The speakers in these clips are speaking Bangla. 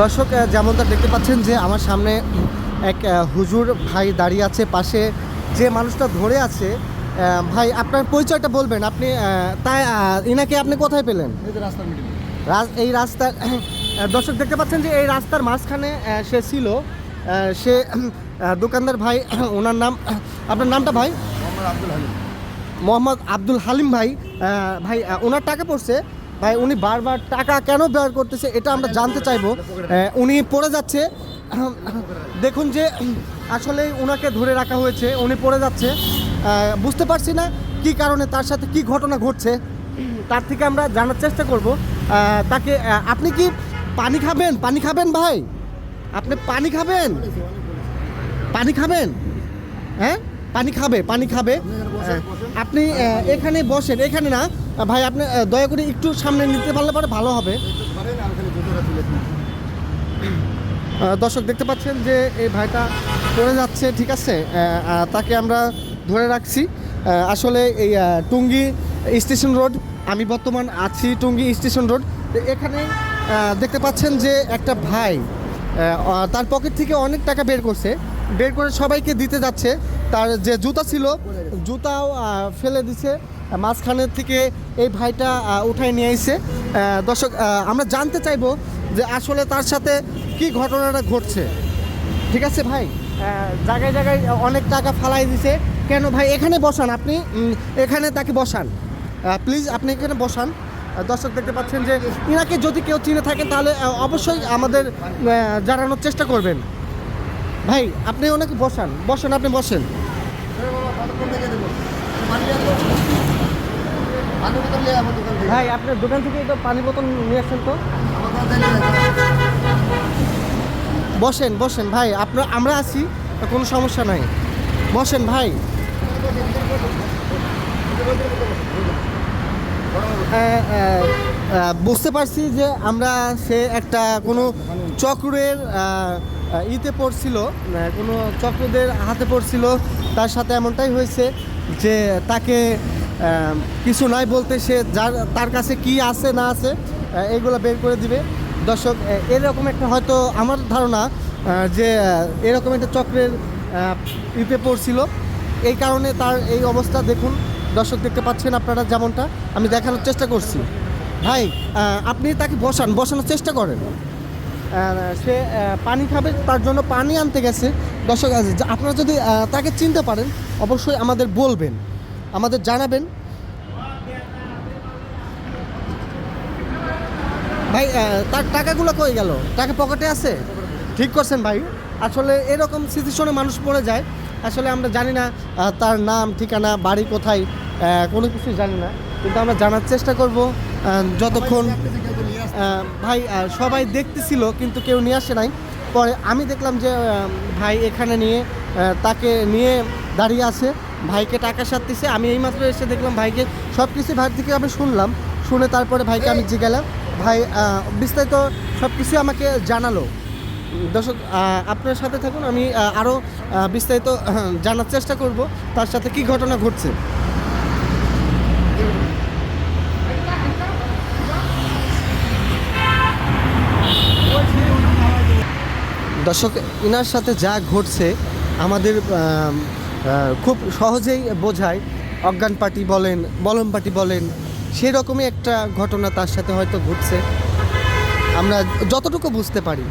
দর্শক যেমনটা দেখতে পাচ্ছেন যে আমার সামনে এক হুজুর ভাই দাঁড়িয়ে আছে পাশে। যে মানুষটা ধরে আছে ভাই আপনার পরিচয়টা বলবেন। আপনি তাই ইনাকে আপনি কোথায় পেলেন? এই রাস্তার এই রাস্তার দর্শক দেখতে পাচ্ছেন যে এই রাস্তার মাঝখানে সে ছিল। সে দোকানদার ভাই ওনার নাম আপনার নামটা ভাই? মোহাম্মদ আব্দুল হালিম। মোহাম্মদ আব্দুল হালিম ভাই ভাই ওনার টাকা পড়ছে। ভাই, উনি বারবার টাকা কেন বের করতেছে এটা আমরা জানতে চাইব। উনি পড়ে যাচ্ছে। দেখুন যে, আসলে ওনাকে ধরে রাখা হয়েছে, উনি পড়ে যাচ্ছে। বুঝতে পারছি না কি কারণে, তার সাথে কি ঘটনা ঘটছে। তার থেকে আমরা জানার চেষ্টা করব। তাকে আপনি কি পানি খাবেন? পানি খাবেন ভাই? আপনি পানি খাবেন? পানি খাবেন? হ্যাঁ? পানি খাবে পানি খাবে। আপনি এখানে বসেন। এখানে না ভাই, আপনি দয়া করে একটু সামনে নিতে পারলে পরে ভালো হবে। দর্শক দেখতে পাচ্ছেন যে এই ভাইটা পড়ে যাচ্ছে, ঠিক আছে? তাকে আমরা ধরে রাখছি। আসলে এই টুঙ্গি স্টেশন রোড, আমি বর্তমান আছি টুঙ্গি স্টেশন রোড। এখানে দেখতে পাচ্ছেন যে একটা ভাই তার পকেট থেকে অনেক টাকা বের করছে। বের করে সবাইকে দিতে যাচ্ছে। তার যে জুতা ছিল, জুতাও ফেলে দিছে। মাঝখানের থেকে এই ভাইটা উঠায় নিয়ে এসে দর্শক আমরা জানতে চাইব যে আসলে তার সাথে কি ঘটনাটা ঘটছে। ঠিক আছে ভাই? জায়গায় জায়গায় অনেক টাকা ফালাই দিছে। কেন ভাই, এখানে বসান আপনি? এখানে তাকে বসান। প্লিজ, আপনি এখানে বসান। দর্শক দেখতে পাচ্ছেন যে ইনাকে যদি কেউ চিনে থাকেন তাহলে অবশ্যই আমাদের জানানোর চেষ্টা করবেন। ভাই, আপনি ওনাকে বসান। বসেন, আপনি বসেন। ভাই আপনার দোকান থেকে একটু পানি বোতল নিয়ে আসেন তো? বসেন বসেন ভাই আপনার আমরা আছি কোনো সমস্যা নাই। বসেন ভাই। আহ, আহ, আহ, বুঝতে পারছি যে আমরা সে একটা কোনো চক্রের ইতে পড়ছিল কোনো চক্রদের হাতে পড়ছিল তার সাথে এমনটাই হয়েছে যে তাকে কিছু নাই বলতে সে যার, তার কাছে কি আছে না আছে এগুলো বের করে দিবে। দর্শক এরকম একটা হয়তো আমার ধারণা যে এরকম একটা চক্রের ইতে পড়ছিল। এই কারণে তার এই অবস্থা দেখুন। দর্শক দেখতে পাচ্ছেন আপনারা যেমনটা। আমি দেখানোর চেষ্টা করছি। ভাই আপনি তাকে বসান। বসানোর চেষ্টা করেন। সে পানি খাবে, তার জন্য পানি আনতে গেছে। দর্শক যা- আপনারা যদি তাকে চিনতে পারেন, অবশ্যই আমাদের বলবেন, আমাদের জানাবেন। ভাই তার টাকাগুলো কই গেল? টাকা পকেটে আছে? ঠিক করছেন ভাই। আসলে এরকম সিচুয়েশনে মানুষ পড়ে যায়। আসলে আমরা জানি না তার নাম, ঠিকানা, বাড়ি কোথায় কোনো কিছু জানি না। কিন্তু আমরা জানার চেষ্টা করব যতক্ষণ ভাই সবাই দেখতেছিল, কিন্তু কেউ নিয়ে আসে নাই। পরে আমি দেখলাম যে ভাই এখানে নিয়ে তাকে নিয়ে দাঁড়িয়ে আছে। ভাইকে টাকা সারতেছে। আমি এইমাত্র এসে দেখলাম ভাইকে সব কিছু ভাই থেকে আমি শুনলাম। শুনে তারপরে ভাইকে আমি জিজ্ঞালাম ভাই বিস্তারিত সব কিছু আমাকে জানালো। দর্শক আপনার সাথে থাকুন। আমি আরও বিস্তারিত জানার চেষ্টা করব। তার সাথে কি ঘটনা ঘটছে? দর্শক ইনার সাথে যা ঘটছে আমাদের খুব সহজেই বোঝায়। অজ্ঞান পার্টি বলেন বলম পার্টি বলেন সেই রকমই একটা ঘটনা তার সাথে হয়তো ঘটছে। আমরা যতটুকু বুঝতে পারি।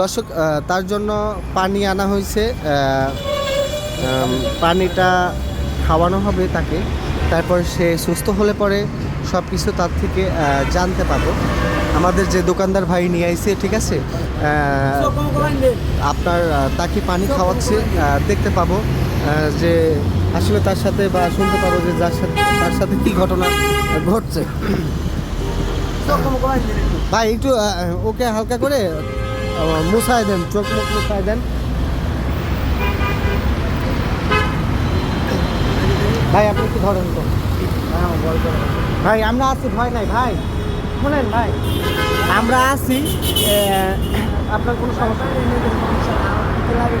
দর্শক তার জন্য পানি আনা হয়েছে। পানিটা খাওয়ানো হবে তাকে। তারপর সে সুস্থ হলে পরে সব কিছু তার থেকে জানতে পাবো আমাদের যে দোকানদার ভাই নিয়ে আইছে, ঠিক আছে? আপনার তাকে পানি খাওয়াচ্ছে দেখতে পাবো যে আসলে তার সাথে বা শুনতে পাবো যে যার সাথে, তার সাথে কী ঘটনা ঘটছে। ভাই, একটু ওকে হালকা করে মুছায় দেন, চোখ মুখ মুছায় দেন। ভাই আপনি কি ধরেন তো। হ্যাঁ, ভাই আমরা আছি ভয় নাই ভাই। শোনেন ভাই আমরা আছি আপনার কোনো সমস্যা? নেই